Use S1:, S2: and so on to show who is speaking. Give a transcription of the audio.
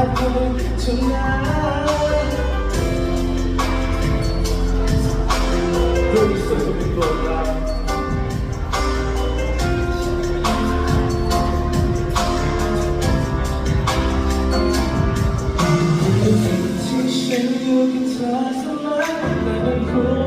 S1: I do tonight